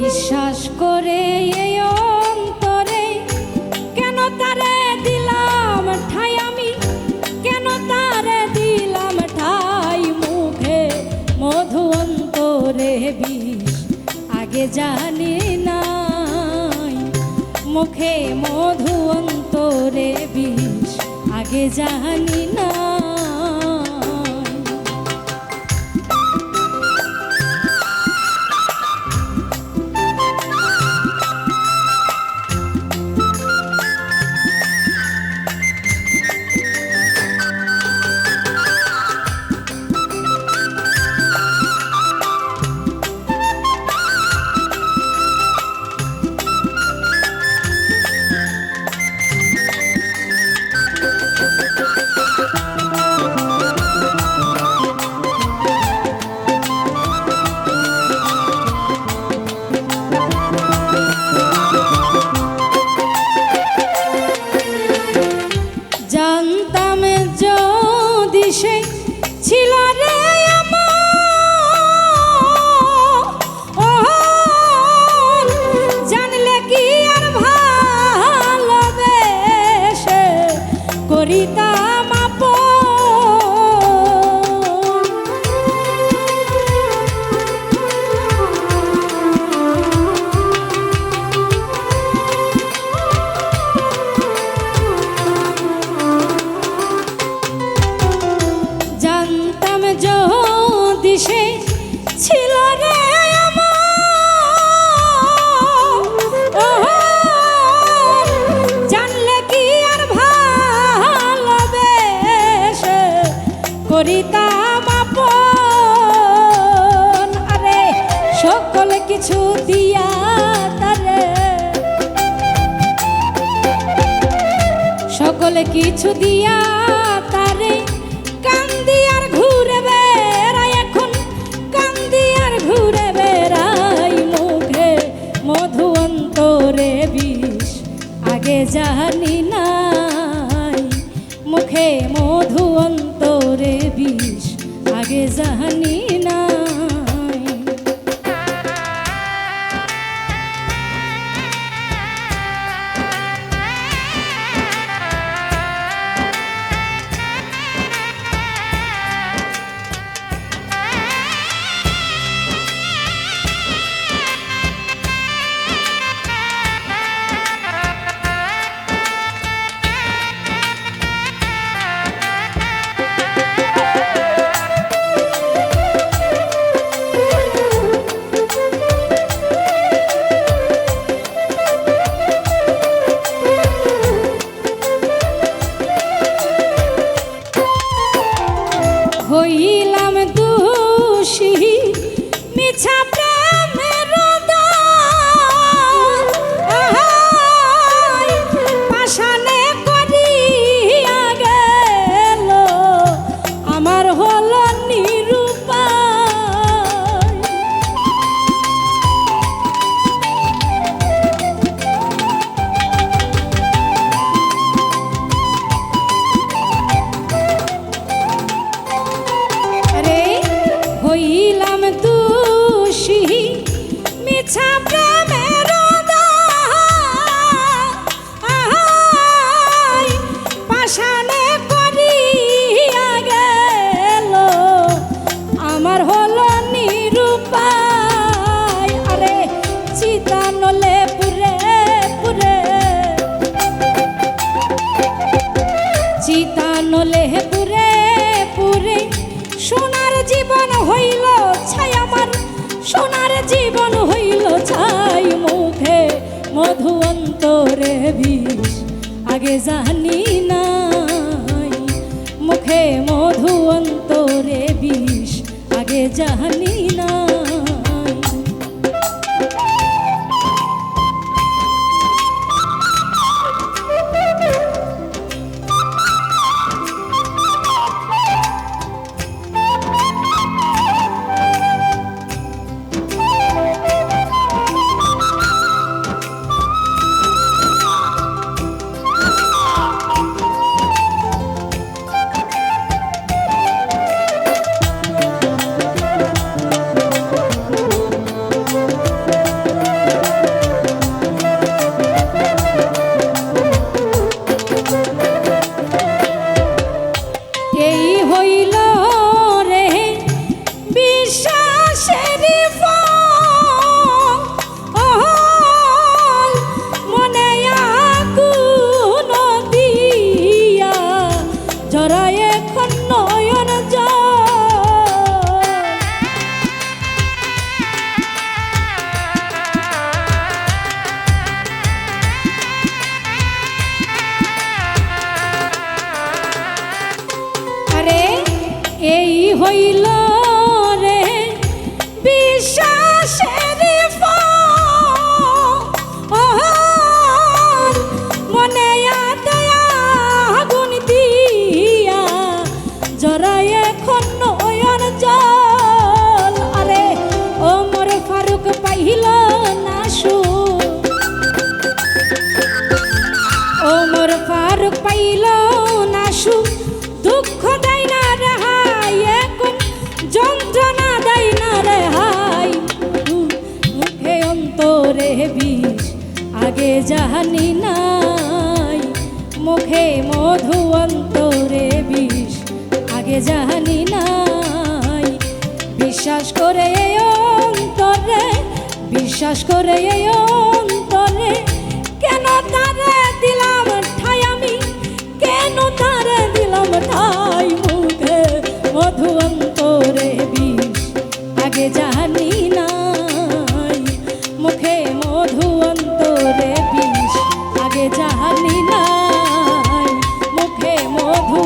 বিশ্বাস করে এই অন্তরে, কেন তারে দিলাম ঠাই আমি? কেন তারে দিলাম ঠাই মুখে? মধু অন্তরে বিষ আগে জানি নাই। মুখে মধু অন্তরে বিষ আগে জানি না সে ছিল রে জানলে কি আর ভালোবেসে করিতাম সকল দিয়া তারে। সকলে কিছু দিয়া তারে। কান্দি আর ঘুরে বেড়াই এখন। কান্দি আর ঘুরে বেড়াই মুখে। মধু অন্তরে বিষ, আগে জানি নাই। মুখে মধু অন্তরে বিষ, আগে জানি হইলাম দোষী মিছা অন্তরে বিষ আগে জানি নাই। মুখে মধু অন্তরে বিষ আগে জানি হইল রে বিশ্বাসের মনে আগুন দিয়া জরায় এখন নয়ন জল। আরে, ও মোর ফারুক, পাইল না সুখ ওমর ফারুক, পাইল না সুখ দুঃখ জানি নাই। মুখে মধু অন্তরে বিষ, আগে জানি নাই। বিশ্বাস করে অন্তরে, বিশ্বাস করে অন্তরে, কেন তারে দিলাম ঠাই আমি? কেন তারে দিলাম ঠাই? মুখে মধু অন্তরে বিষ, আগে জানি নাই। মুখে মধু অন্তরে রে বিষ আগে যাহার নাই মুখে মধু